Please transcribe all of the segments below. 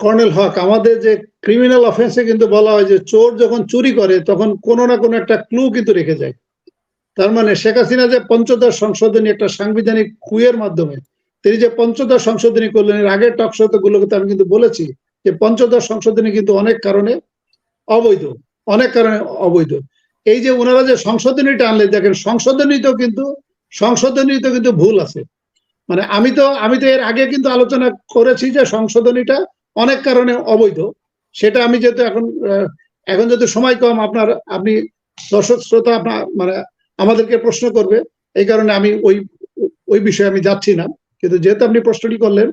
Colonel হক, আমাদের যে criminal অফেন্সে কিন্তু বলা হয় যে চোর যখন চুরি করে, তখন কোনো না কোনো একটা ক্লু কিন্তু রেখে যায়। তার মানে শেখ হাসিনা যে পঞ্চদশ সংশোধনী একটা সাংবিধানিক কুয়ের মাধ্যমে, তিনি যে পঞ্চদশ সংশোধনী করলেন, এর আগের টকশত গুলোকে আমি কিন্তু বলেছি যে পঞ্চদশ সংশোধনী কিন্তু অনেক কারণে অবৈধ, অনেক কারণে অবৈধ। এই যে ওনারা যে সংশোধনীটা আনলে দেখেন সংশোধনীতেও কিন্তু সংশোধনীতে কিন্তু ভুল আছে। মানে আমি তো আমি তো এর আগে কিন্তু আলোচনা করেছি যে সংশোধনীটা অনেক কারণে অবৈধ। সেটা আমি যেহেতু এখন এখন যেহেতু সময় কম, আপনার, আপনি দর্শক শ্রোতা আপনার মানে আমাদেরকে প্রশ্ন করবে। এই কারণে আমি ওই ওই বিষয়ে আমি যাচ্ছি না। কিন্তু যেহেতু আপনি প্রশ্নটি করলেন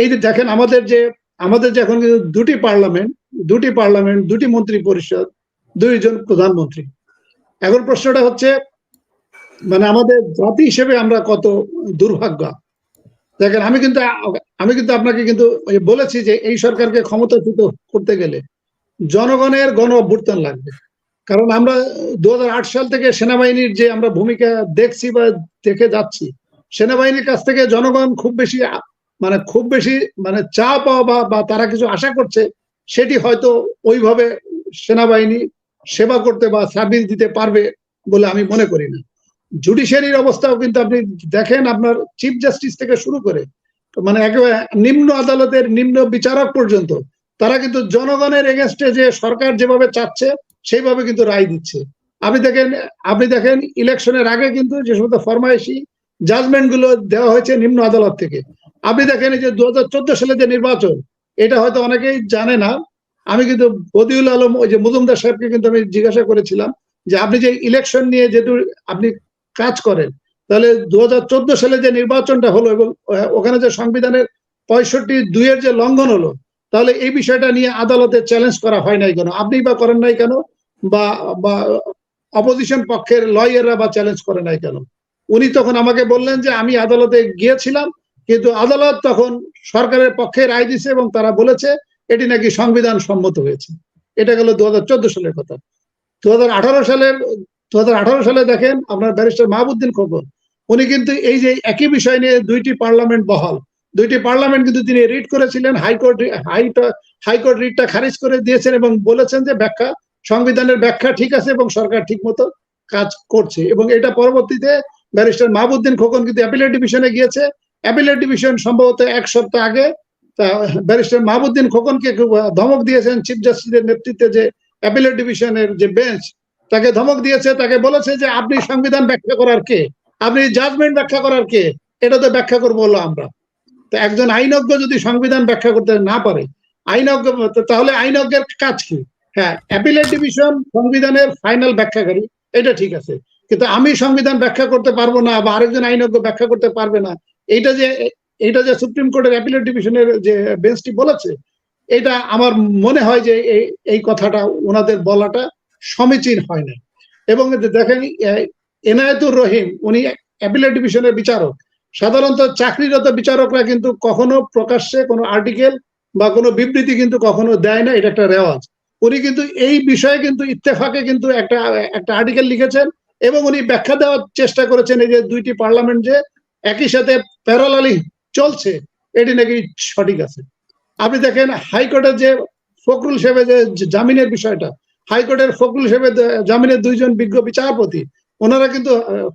এই যে দেখেন আমাদের যে আমাদের যে এখন কিন্তু দুটি পার্লামেন্ট দুটি পার্লামেন্ট, দুটি মন্ত্রী পরিষদ, দুইজন প্রধানমন্ত্রী। এখন প্রশ্নটা হচ্ছে মানে আমাদের জাতি হিসেবে আমরা কত দুর্ভাগ্য। দেখেন আমি কিন্তু আমি কিন্তু আপনাকে কিন্তু বলেছি যে এই সরকারকে ক্ষমতাচ্যুত করতে গেলে জনগণের গণ অভ্যুত্থান লাগবে। কারণ আমরা দুই হাজার আট সাল থেকে সেনাবাহিনীর যে আমরা ভূমিকা দেখছি বা দেখে যাচ্ছি, সেনাবাহিনীর কাছ থেকে জনগণ খুব বেশি মানে খুব বেশি মানে চা পাওয়া বা বা তারা কিছু আশা করছে, সেটি হয়তো ওইভাবে সেনাবাহিনী সেবা করতে বা সার্ভিস দিতে পারবে বলে আমি মনে করি না। জুডিশিয়ারির অবস্থাও কিন্তু আপনি দেখেন আপনার চিফ জাস্টিস থেকে শুরু করে মানে একেবারে নিম্ন আদালতের নিম্ন বিচারক পর্যন্ত, তারা কিন্তু জনগণের এগেনস্টে যে সরকার যেভাবে চাচ্ছে, সেইভাবে কিন্তু রায় দিচ্ছে। আপনি দেখেন আপনি দেখেন ইলেকশনের আগে কিন্তু যে সমস্ত ফরমাইশি জাজমেন্টগুলো দেওয়া হয়েছে নিম্ন আদালত থেকে। আপনি দেখেন যে দু হাজার চোদ্দ সালে যে নির্বাচন, এটা হয়তো অনেকেই জানে না। আমি কিন্তু বদিউল আলম, ওই যে মজুমদার সাহেবকে কিন্তু আমি জিজ্ঞাসা করেছিলাম যে আপনি যে ইলেকশন নিয়ে যেহেতু আপনি কাজ করেন তাহলে দু হাজার চোদ্দ সালে যে নির্বাচনটা হলো এবং ওখানে যে সংবিধানের পঁয়ষট্টি দুইয়ের যে লঙ্ঘন হলো, তাহলে এই বিষয়টা নিয়ে আদালতে চ্যালেঞ্জ করা হয় নাই কেন? আপনি বা করেন নাই কেন? বা অপোজিশন পক্ষের লয়াররা বা চ্যালেঞ্জ করে নাই কেন? উনি তখন আমাকে বললেন যে, আমি আদালতে গিয়েছিলাম, কিন্তু আদালত তখন সরকারের পক্ষে রায় দিছে এবং তারা বলেছে, এটি নাকি সংবিধান সম্মত হয়েছে। এটা গেল দু হাজার চোদ্দ সালের কথা। দু সালের দু সালে দেখেন, আপনার ব্যারিস্টার মাহবুদ্দিন খোকন উনি কিন্তু এই যে একই বিষয় নিয়ে দুইটি পার্লামেন্ট বহাল। দুইটি পার্লামেন্ট কিন্তু তিনি রিট করেছিলেন, হাইকোর্ট, হাইটা, হাইকোর্ট রিটটা খারিজ করে দিয়েছেন এবং বলেছেন যে ব্যাখ্যা, সংবিধানের ব্যাখ্যা ঠিক আছে এবং সরকার ঠিক মতো কাজ করছে। এবং এটা পরবর্তীতে ব্যারিস্টার মাহবুদ্দিন খোকন কিন্তু অ্যাপিলেট ডিভিশনে গিয়েছে। অ্যাপিলেট ডিভিশন সম্ভবত এক সপ্তাহ আগে ব্যারিস্টার মাহবুদ্দিন খোকনকে ধমক দিয়েছেন, চিফ জাস্টিসের নেতৃত্বে যে অ্যাপিলেট ডিভিশনের যে বেঞ্চ, তাকে ধমক দিয়েছে, তাকে বলেছে যে আপনি সংবিধান ব্যাখ্যা করার কে? আপনি জাজমেন্ট ব্যাখ্যা করার কে? এটা তো ব্যাখ্যা করব হলো আমরা। তো একজন আইনজ্ঞ যদি সংবিধান ব্যাখ্যা করতে না পারে, আইনজ্ঞ, তাহলে আইনজ্ঞের কাজ কি? হ্যাঁ অ্যাপিলেট ডিভিশন সংবিধানের ফাইনাল ব্যাখ্যাকারী, এটা ঠিক আছে। কিন্তু আমি সংবিধান ব্যাখ্যা করতে পারব না বা আরেকজন আইনজ্ঞ ব্যাখ্যা করতে পারবে না, এইটা যে এইটা যে সুপ্রিম কোর্টের অ্যাপিলেট ডিভিশনের যে বেঞ্চটি বলেছে, এটা আমার মনে হয় যে এই কথাটা, ওনাদের বলাটা সমীচীন হয় না এবং দেখেন এনায়েতুর রহিম, উনি অ্যাপিলেট ডিভিশনের বিচারক। সাধারণত চাকরিরত বিচারকরা কিন্তু কখনো প্রকাশ্যে কোনো আর্টিকেল বা কোনো বিবৃতি কিন্তু কখনো দেয় না, এটা একটা রেওয়াজ। উনি কিন্তু এই বিষয়ে কিন্তু ইত্তেফাকে কিন্তু একটা একটা আর্টিকেল লিখেছেন এবং উনি ব্যাখ্যা দেওয়ার চেষ্টা করেছেন এই যে দুইটি পার্লামেন্ট যে একই সাথে প্যারালালি চলছে, এটি নাকি সঠিক আছে। আপনি দেখেন হাইকোর্টের যে ফখরুল সাহেবের যে জামিনের বিষয়টা, হাইকোর্টের ফখরুল সাহেবের জামিনের দুইজন বিজ্ঞ বিচারপতি ওনারা কিন্তু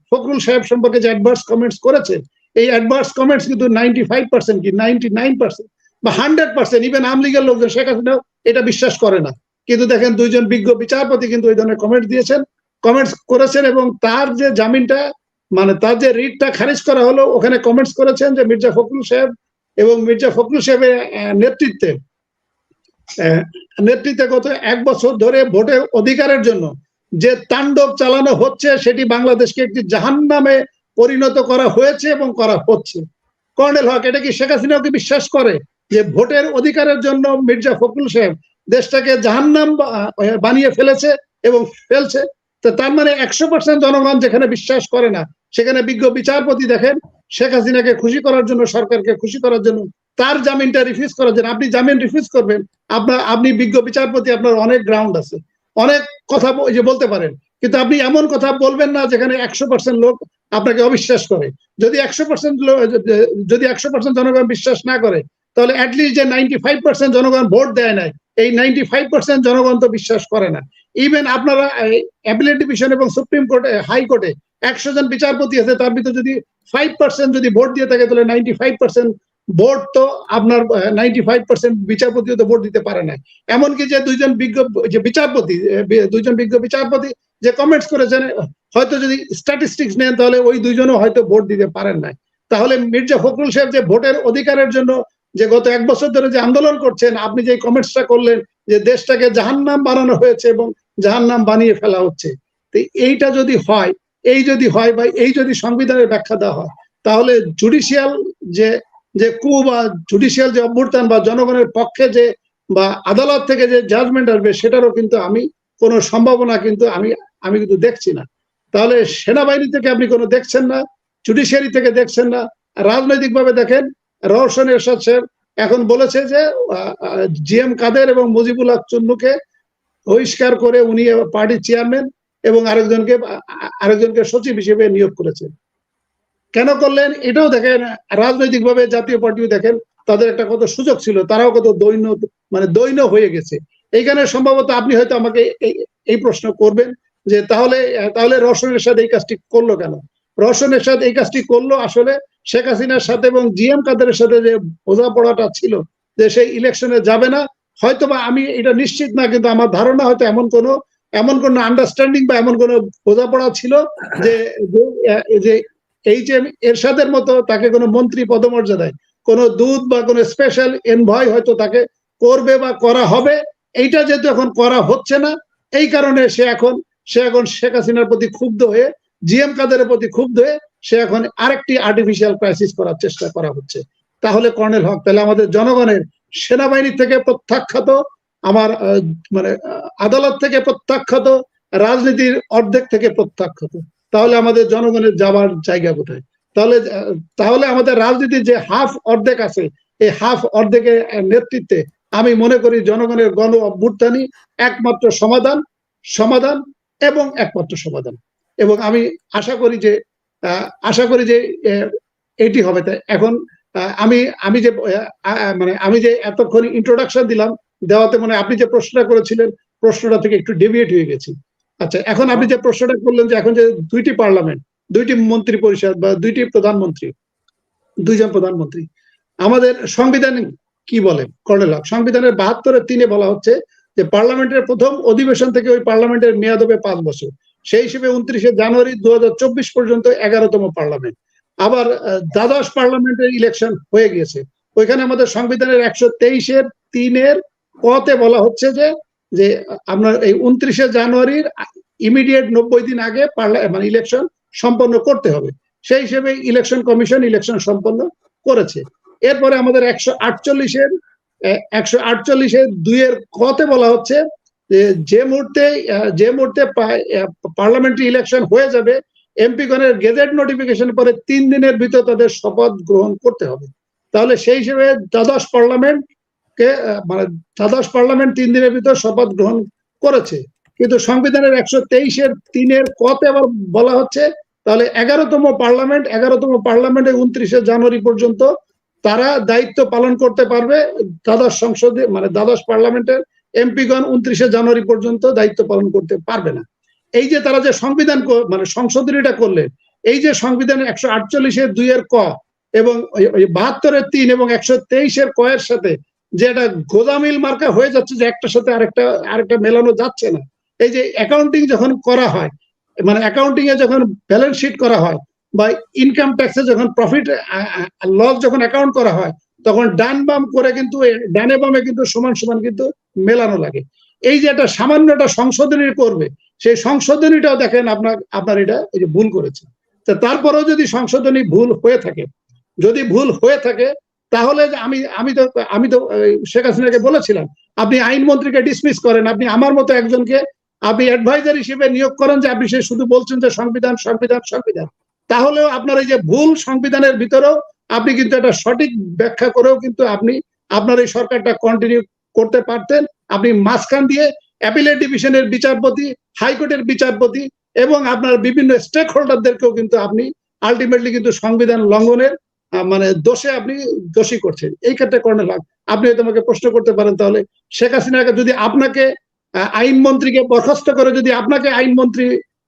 ফখরুল সাহেব সম্পর্কে যে অ্যাডভার্স কমেন্টস করেছে, এই অ্যাডভার্স কমেন্টস কিন্তু নাইনটি ফাইভ পার্সেন্ট কি নাইনটি নাইন পার্সেন্ট বা হান্ড্রেড পার্সেন্ট ইভেন আমলিগের লোকজন, শেখ হাসিনাও এটা বিশ্বাস করে না। কিন্তু দেখেন, দুইজন বিজ্ঞ বিচারপতি কিন্তু ওই ধরনের কমেন্ট দিয়েছেন। কমেন্টস করেছেন এবং তার যে জামিনটা মানে তার যে রিটটা খারিজ করা হলো, ওখানে কমেন্টস করেছেন যে মির্জা ফখরুল সাহেব এবং মির্জা ফখরুল সাহেবের নেতৃত্বে নেতৃত্বে গত এক বছর ধরে ভোটের অধিকারের জন্য যে তাণ্ডব চালানো হচ্ছে, সেটি বাংলাদেশকে একটি জাহান্নামে পরিণত করা হয়েছে এবং করা হচ্ছে। কর্নেল হক, এটা কি শেখ হাসিনাও কি বিশ্বাস করে যে ভোটের অধিকারের জন্য মির্জা ফখরুল সাহেব দেশটাকে জাহান্নাম বানিয়ে ফেলেছে এবং ফেলছে? তো তার মানে একশো পার্সেন্ট জনগণ যেখানে বিশ্বাস করে না, সেখানে বিজ্ঞ বিচারপতি দেখেন, শেখ হাসিনাকে খুশি করার জন্য, সরকারকে খুশি করার জন্য, তার জামিনটা রিফিউজ করার জন্য। আপনি জামিন রিফিউজ করবেন, আপনার, আপনি বিজ্ঞ বিচারপতি, আপনার অনেক গ্রাউন্ড আছে। অনেক কথা যে বলতে পারেন। কিন্তু আপনি এমন কথা বলবেন না যেখানে একশো পার্সেন্ট লোক আপনাকে অবিশ্বাস করে। যদি একশো পার্সেন্ট যদি একশো পার্সেন্ট জনগণ বিশ্বাস না করে, তাহলে অ্যাটলিস্ট যে নাইনটি ফাইভ পার্সেন্ট জনগণ ভোট দেয় নাই, এই নাইনটি ফাইভ পার্সেন্ট জনগণ তো বিশ্বাস করে না। ইভেন আপনারা অ্যাপিলেট ডিভিশন এবং সুপ্রিম কোর্টে হাইকোর্টে একশো জন বিচারপতি আছে, তার ভিতরে যদি ফাইভ পার্সেন্ট যদি ভোট দিয়ে থাকে, তাহলে নাইনটি ফাইভ পার্সেন্ট ভোট তো আপনার নাইনটি ফাইভ পার্সেন্ট বিচারপতিও তো ভোট দিতে পারে না এমনকি যে দুইজন বিজ্ঞ, যে বিচারপতি দুইজন বিজ্ঞ বিচারপতি যে কমেন্টস করেছেন, হয়তো যদি স্ট্যাটিস্টিক্স নেন, তাহলে ওই দুইজনও হয়তো ভোট দিতে পারেন না তাহলে মির্জা ফখরুল সাহেব যে ভোটের অধিকারের জন্য যে গত এক বছর ধরে যে আন্দোলন করছেন, আপনি যে কমেন্টসটা করলেন যে দেশটাকে জাহান্নাম বানানো হয়েছে এবং জাহান্নাম বানিয়ে ফেলা হচ্ছে। তো এইটা যদি হয়, এই যদি হয় বা এই যদি সংবিধানের ব্যাখ্যা দেওয়া হয়, তাহলে জুডিশিয়াল যে যে কু বা জুডিশিয়াল যে অভ্যুত্থান বা জনগণের পক্ষে যে বা আদালত থেকে যে জাজমেন্ট আসবে, সেটারও কিন্তু আমি কোনো সম্ভাবনা কিন্তু আমি আমি কিন্তু দেখছি না। তাহলে সেনাবাহিনী থেকে আপনি কোনো দেখছেন না জুডিশিয়ারি থেকে দেখছেন না, রাজনৈতিকভাবে দেখেন রওশন এরশাদ সাহেব এখন বলেছে যে জি এম কাদের এবং মুজিবুল হক চুন্নুকে বহিষ্কার করে উনি পার্টির চেয়ারম্যান এবং আরেকজনকে আরেকজনকে সচিব হিসেবে নিয়োগ করেছেন। কেন করলেন? এটাও দেখেন, রাজনৈতিকভাবে জাতীয় পার্টিও দেখেন, তাদের একটা কত সুযোগ ছিল, তারাও কত দৈন্য মানে দৈন্য হয়ে গেছে। এইখানে সম্ভবত আপনি হয়তো আমাকে এই প্রশ্ন করবেন যে তাহলে তাহলে রওশনের সাথে এই কাজটি করল কেন? রওশনের সাথে এই কাজটি করল আসলে শেখ হাসিনার সাথে এবং জিএম কাদেরের সাথে যে বোঝাপড়াটা ছিল যে সেই ইলেকশনে যাবে না হয়তো বা আমি এটা নিশ্চিত না, কিন্তু আমার ধারণা হয়তো এমন কোন এমন কোন আন্ডারস্ট্যান্ডিং বা এমন কোন বোঝাপড়া ছিল যে যে এই যে এরশাদের মতো তাকে কোনো মন্ত্রী পদমর্যাদায় কোনো দুধ বা কোনো স্পেশাল এনভয় হয়তো তাকে করবে বা করা হবে, এইটা যেহেতু এখন করা হচ্ছে না, এই কারণে সে এখন সে এখন শেখ হাসিনার প্রতি ক্ষুব্ধ হয়ে, জিএম কাদের প্রতি ক্ষুব্ধ হয়ে সে এখন আরেকটি আর্টিফিশিয়াল ক্রাইসিস করার চেষ্টা করা হচ্ছে। তাহলে কর্নেল হক, তাহলে আমাদের জনগণের সেনাবাহিনী থেকে প্রত্যাখ্যাত, আমার মানে আদালত থেকে প্রত্যাখ্যাত, রাজনীতির অর্ধেক থেকে প্রত্যাখ্যাত। তাহলে আমাদের জনগণের যাবার জায়গা কোথায়? তাহলে তাহলে আমাদের রাজনীতির যে হাফ অর্ধেক আছে, এই হাফ অর্ধেকের নেতৃত্বে আমি মনে করি জনগণের গণ অভ্যুত্থানই একমাত্র সমাধান সমাধান এবং একমাত্র সমাধান। এবং আমি আশা করি যে আশা করি যে এটি হবে। তাই এখন আমি আমি যে মানে আমি যে এতক্ষণ ইন্ট্রোডাকশন দিলাম, দেওয়াতে মানে আপনি যে প্রশ্নটা করেছিলেন, প্রশ্নটা থেকে একটু ডেভিয়েট হয়ে গেছি। আচ্ছা এখন আপনি যে প্রশ্নটা করলেন যে এখন যে দুইটি পার্লামেন্ট, দুইটি মন্ত্রী পরিষদ বা দুইটি প্রধানমন্ত্রী, দুইজন প্রধানমন্ত্রী, আমাদের সংবিধান কি বলে, কর্নেল সংবিধানের বাহাত্তরের তিনে বলা হচ্ছে যে পার্লামেন্টের প্রথম অধিবেশন থেকে ওই পার্লামেন্টের মেয়াদ হবে পাঁচ বছর। সেই হিসেবে উনত্রিশে জানুয়ারি দু হাজার চব্বিশ পর্যন্ত এগারোতম পার্লামেন্ট। আবার দ্বাদশ পার্লামেন্টের ইলেকশন হয়ে গিয়েছে। ওইখানে আমাদের সংবিধানের একশো তেইশের তিনের কতে বলা হচ্ছে যে যে আপনার এই উনত্রিশে জানুয়ারির ইমিডিয়েট নব্বই দিন আগে মানে ইলেকশন সম্পন্ন করতে হবে। সেই হিসেবে ইলেকশন কমিশন ইলেকশন সম্পন্ন করেছে। এরপরে আমাদের একশো আটচল্লিশের একশো আটচল্লিশের দুইয়ের কতে বলা হচ্ছে যে মুহূর্তে যে মুহূর্তে পার্লামেন্টারি ইলেকশন হয়ে যাবে এমপি গণের গেজেট নোটিফিকেশন পরে তিন দিনের ভিতর তাদের শপথ গ্রহণ করতে হবে। তাহলে সেই হিসেবে দ্বাদশ পার্লামেন্ট কে মানে দ্বাদশ পার্লামেন্ট তিন দিনের ভিতর শপথ গ্রহণ করেছে। কিন্তু সংবিধানের একশো তেইশের তিনের কতে আবার বলা হচ্ছে, তাহলে এগারোতম পার্লামেন্ট, এগারোতম পার্লামেন্টে উনত্রিশে জানুয়ারি পর্যন্ত তারা দায়িত্ব পালন করতে পারবে। দ্বাদশ সংসদে মানে দ্বাদশ পার্লামেন্টের এমপিগণ উনত্রিশে জানুয়ারি পর্যন্ত দায়িত্ব পালন করতে পারবে না। এই যে তারা যে সংবিধান মানে সংশোধনীটা করলেন, এই যে সংবিধানের একশো আটচল্লিশের দুইয়ের ক এবং বাহাত্তরের তিন এবং একশো তেইশের কয়ের সাথে যে একটা গোদামিল মার্কা হয়ে যাচ্ছে যে একটার সাথে আরেকটা আরেকটা মেলানো যাচ্ছে না। এই যে অ্যাকাউন্টিং যখন করা হয় মানে অ্যাকাউন্টিং এ যখন ব্যালেন্স শিট করা হয় বা ইনকাম ট্যাক্সে যখন প্রফিট লস যখন অ্যাকাউন্ট করা হয়, তখন ডান বাম করে কিন্তু ডানে বামে কিন্তু সমান সমান কিন্তু মেলানো লাগে। এই যে একটা সামান্য একটা সংশোধনী করবে, সেই সংশোধনীটাও দেখেন আপনার আপনার এটা এই যে ভুল করেছে। তারপরেও যদি সংশোধনী ভুল হয়ে থাকে, যদি ভুল হয়ে থাকে তাহলে আমি আমি তো আমি তো শেখ হাসিনাকে বলেছিলাম, আপনি আইনমন্ত্রীকে ডিসমিস করেন, আপনি আমার মতো একজনকে, আপনি অ্যাডভাইজার হিসেবে নিয়োগ করেন যে আপনি সে শুধু বলছেন যে সংবিধান সংবিধান সংবিধান। তাহলেও আপনার এই যে ভুল সংবিধানের ভিতরেও আপনি কিন্তু একটা সঠিক ব্যাখ্যা করেও কিন্তু আপনি, আপনার এই সরকারটা কন্টিনিউ করতে পারতেন। আপনি মাঝখান দিয়ে অ্যাপিলেট ডিভিশনের বিচারপতি হাইকোর্টের বিচারপতি এবং আপনার বিভিন্ন স্টেক হোল্ডারদেরকেও কিন্তু আপনি আলটিমেটলি কিন্তু সংবিধান লঙ্ঘনের মানে দোষে আপনি দোষী করছেন। এই ক্ষেত্রে কর্নেল হক আপনি তোমাকে প্রশ্ন করতে পারেন তাহলে শেখ হাসিনাকে যদি আপনাকে আহ, আইনমন্ত্রীকে বরখাস্ত করে যদি আপনাকে আইনমন্ত্রী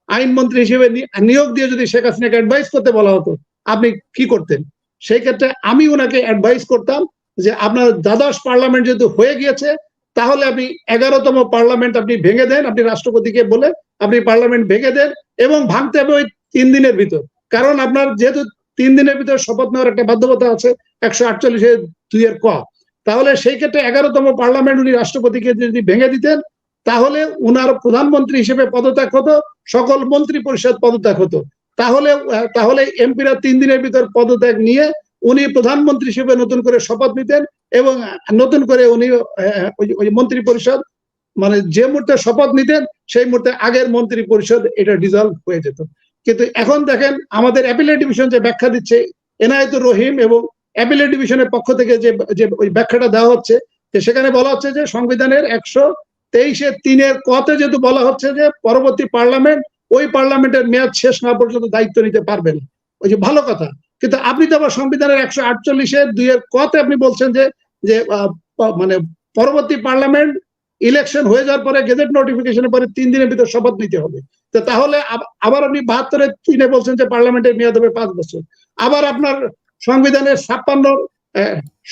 আইনমন্ত্রী হিসেবে নিয়োগ দিয়ে যদি শেখ হাসিনাকে অ্যাডভাইস করতে বলা হতো আপনি কি করতেন? সেই ক্ষেত্রে আমি ওনাকে অ্যাডভাইস করতাম যে আপনার দ্বাদশ পার্লামেন্ট যেহেতু হয়ে গিয়েছে তাহলে আপনি এগারোতম পার্লামেন্ট আপনি ভেঙে দেন আপনি রাষ্ট্রপতিকে বলে আপনি পার্লামেন্ট ভেঙে দেন এবং ভাঙতে হবে ওই তিন দিনের ভিতর। কারণ আপনার যেহেতু তিন দিনের ভিতর শপথ নেওয়ার একটা বাধ্যবাধকতা আছে, একশো আটচল্লিশে দুইয়ের ক। তাহলে সেই ক্ষেত্রে এগারোতম পার্লামেন্ট উনি রাষ্ট্রপতিকে যদি ভেঙে দিতেন, তাহলে উনার প্রধানমন্ত্রী হিসেবে পদত্যাগ হতো, সকল মন্ত্রী পরিষদ পদত্যাগ হতো। তাহলে তাহলে এমপিরা তিন দিনের ভিতর পদত্যাগ নিয়ে উনি প্রধানমন্ত্রী হিসেবে নতুন করে শপথ নিতেন এবং নতুন করে উনি ওই মন্ত্রী পরিষদ মানে যে মুহূর্তে শপথ নিতেন, সেই মুহূর্তে আগের মন্ত্রী পরিষদ এটা ডিজলভ হয়ে যেত। কিন্তু এখন দেখেন আমাদের অ্যাপিলেট ডিভিশন যে ব্যাখ্যা দিচ্ছে, এনায়েতুর রহিম এবং অ্যাপিলেট ডিভিশনের পক্ষ থেকে যে যে ওই ব্যাখ্যাটা দেওয়া হচ্ছে যে সেখানে বলা হচ্ছে যে সংবিধানের একশো তেইশে তিনের কতে যেহেতু বলা হচ্ছে যে পরবর্তী পার্লামেন্ট, ওই পার্লামেন্টের মেয়াদ শেষ না পর্যন্ত দায়িত্ব নিতে পারবে না। ওই যে ভালো কথা। কিন্তু আপনি তো আবার সংবিধানের একশো আটচল্লিশের দুইয়ের কতে আপনি বলছেন যে যে মানে পরবর্তী পার্লামেন্ট ইলেকশন হয়ে যাওয়ার পরে গেজেট নোটিফিকেশনের পরে তিন দিনের ভিতর শপথ নিতে হবে। তাহলে আবার আপনি বাহাত্তরের তিনে বলছেন যে পার্লামেন্টের মেয়াদ হবে পাঁচ বছর। আবার আপনার সংবিধানের ছাপ্পান্ন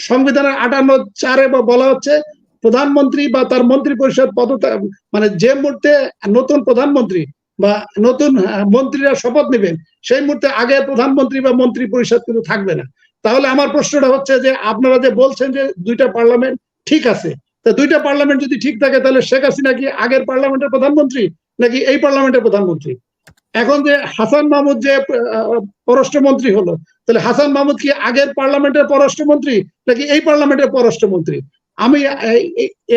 সংবিধানের আটান্ন চারে বলা হচ্ছে, প্রধানমন্ত্রী বা তার মন্ত্রী পরিষদ পদত্যাগ মানে যে মুহূর্তে নতুন প্রধানমন্ত্রী বা নতুন মন্ত্রীরা শপথ নেবেন, সেই মুহূর্তে আগে প্রধানমন্ত্রী বা মন্ত্রী পরিষদ কিন্তু থাকবে না। তাহলে আমার প্রশ্নটা হচ্ছে যে আপনারা যে বলছেন যে দুইটা পার্লামেন্ট ঠিক আছে, তা দুইটা পার্লামেন্ট যদি ঠিক থাকে তাহলে শেখ হাসিনা কি আগের পার্লামেন্টের প্রধানমন্ত্রী? নাকি এই পার্লামেন্টের প্রধানমন্ত্রী? এখন যে হাসান মাহমুদ যে পররাষ্ট্রমন্ত্রী হলো, তাহলে হাসান মাহমুদ কি আগের পার্লামেন্টের পররাষ্ট্রমন্ত্রী নাকি এই পার্লামেন্টের পররাষ্ট্রমন্ত্রী? আমি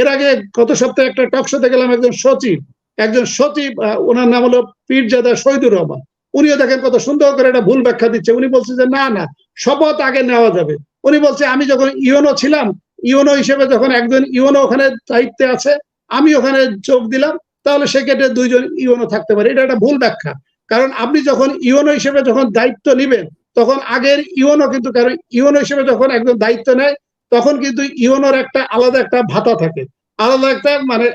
এর আগে গত সপ্তাহে একটা টক শোতে গেলাম একজন সচিব একজন সচিব ওনার নাম হলো পীরজাদা শহীদুর রহমান। উনিও দেখেন কত সুন্দর করে একটা ভুল ব্যাখ্যা দিচ্ছে। উনি বলছে যে, না না, শপথ আগে নেওয়া যাবে। উনি বলছে, আমি যখন ইউনো ছিলাম, ইউনো হিসেবে যখন একজন ইউনো ওখানে দায়িত্বে আছে, আমি ওখানে যোগ দিলাম। তাহলে সেক্ষেত্রে দুইজন ইউনো থাকতে পারে। এটা একটা ভুল ব্যাখ্যা। কারণ আপনি যখন ইউনো হিসেবে যখন দায়িত্ব নেবেন, তখন আগের ইউনো কিন্তু, কারণ ইউনো হিসেবে যখন একজন দায়িত্ব নেয়, তখন কিন্তু ইউনোর একটা আলাদা একটা ভাতা থাকে। আলাদা একটা মানে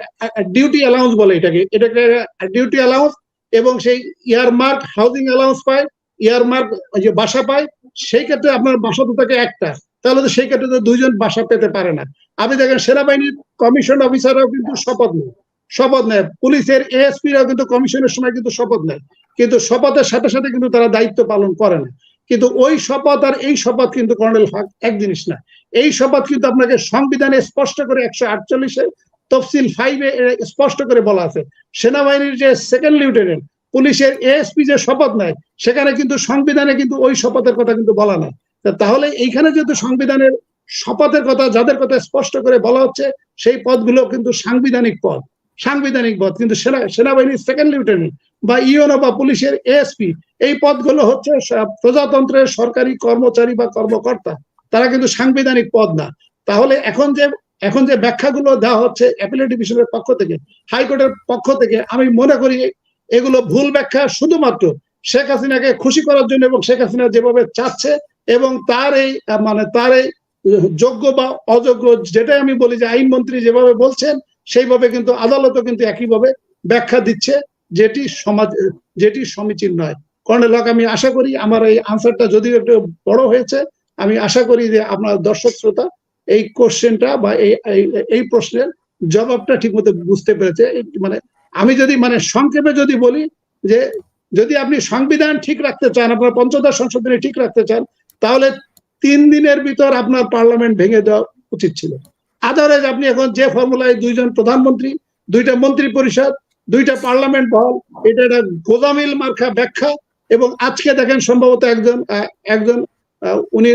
ডিউটি অ্যালাউন্স বলে এটাকে। এটাকে ডিউটি অ্যালাউন্স এবং সেই ইয়ার ইয়ারমার্ক হাউজিং অ্যালাউন্স পায় ইয়ার ইয়ারমার্ক যে বাসা পায়। সেই ক্ষেত্রে আপনার বাসা তো থাকে একটা। তাহলে তো সেই ক্ষেত্রে তো দুইজন বাসা পেতে পারে না। আপনি দেখেন, সেনাবাহিনীর কমিশন অফিসাররাও কিন্তু শপথ নেয়। শপথ নেয়। পুলিশের এএসপিরাও কিন্তু কমিশনের সময় কিন্তু শপথ নেয়। কিন্তু শপথের সাথে সাথে কিন্তু তারা দায়িত্ব পালন করে না। কিন্তু ওই শপথ আর এই শপথ কিন্তু কর্নেল হক এক জিনিস না। এই শপথ কিন্তু আপনাকে সংবিধানে স্পষ্ট করে একশো আটচল্লিশে, তফসিল ফাইভে স্পষ্ট করে বলা আছে। সেনাবাহিনীর যে সেকেন্ড লিউটেন্যান্ট পুলিশের এএসপি যে শপথ নেয়, সেখানে কিন্তু সংবিধানে কিন্তু ওই শপথের কথা কিন্তু বলা নাই। তাহলে এইখানে যেহেতু সংবিধানের শপথের কথা, যাদের কথা স্পষ্ট করে বলা হচ্ছে, সেই পদগুলো কিন্তু সাংবিধানিক পদ। সাংবিধানিক পদ কিন্তু সেনাবাহিনীর সেকেন্ড লিউটেন্যান্ট বা ইউনো বা পুলিশের এএসপি এই পদগুলো হচ্ছে প্রজাতন্ত্রের সরকারি কর্মচারী বা কর্মকর্তা। তারা কিন্তু সাংবিধানিক পদ না। তাহলে এখন যে এখন যে ব্যাখ্যাগুলো দেওয়া হচ্ছে অ্যাপিলেট ডিভিশনের পক্ষ থেকে হাইকোর্টের পক্ষ থেকে, আমি মনে করি এগুলো ভুল ব্যাখ্যা শুধুমাত্র শেখ হাসিনাকে খুশি করার জন্য এবং শেখ হাসিনা যেভাবে চাচ্ছে এবং তার এই মানে তার এই যোগ্য বা অযোগ্য, যেটাই আমি বলি যে আইনমন্ত্রী যেভাবে বলছেন সেইভাবে কিন্তু আদালতও কিন্তু একইভাবে ব্যাখ্যা দিচ্ছে যেটি সমাজ, যেটি সমীচীন নয়। কর্নেল হক, আমি আশা করি আমার এই আনসারটা যদিও একটু বড় হয়েছে, আমি আশা করি যে আপনার দর্শক শ্রোতা এই কোশ্চেনটা বা এই, এই- প্রশ্নের জবাবটা ঠিকমতো বুঝতে পেরেছে। মানে আমি যদি মানে সংক্ষেপে যদি বলি যে যদি আপনি সংবিধান ঠিক রাখতে চান, আপনার পঞ্চদশ সংশোধনী ঠিক রাখতে চান, তাহলে তিন দিনের ভিতর আপনার পার্লামেন্ট ভেঙে দেওয়া উচিত ছিল। আদারওয়াইজ আপনি এখন যে ফর্মুলায় দুইজন প্রধানমন্ত্রী, দুইটা মন্ত্রী পরিষদ দুইটা পার্লামেন্ট হল এটা একটা গোদামিল মার্কা ব্যাখ্যা এবং আজকে দেখেন সম্ভবত একজন একজন উনি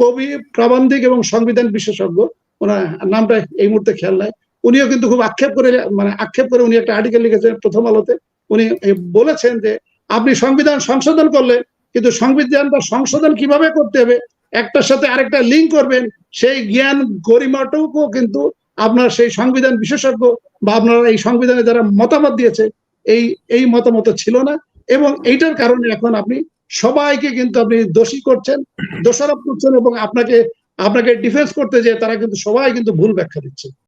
কবি, প্রাবন্ধিক এবং সংবিধান বিশেষজ্ঞ, ওনার নামটা এই মুহূর্তে খেয়াল নাই। উনিও কিন্তু খুব আক্ষেপ করে মানে আক্ষেপ করে উনি একটা আর্টিকেল লিখেছেন প্রথম আলোতে। উনি বলেছেন যে, আপনি সংবিধান সংশোধন করলেন, কিন্তু সংবিধানটা সংশোধন কীভাবে করতে হবে একটার সাথে আরেকটা লিঙ্ক করবেন। সেই জ্ঞান গরিমাটুকু কিন্তু আপনার সেই সংবিধান বিশেষজ্ঞ বা আপনারা এই সংবিধানে যারা মতামত দিয়েছে, এই এই মতামত ছিল না এবং এইটার কারণে এখন আপনি সবাইকে কিন্তু আপনি দোষী করছেন, দোষারোপ করছেন এবং আপনাকে আপনাকে ডিফেন্স করতে যে তারা কিন্তু সবাই কিন্তু ভুল ব্যাখ্যা দিচ্ছে।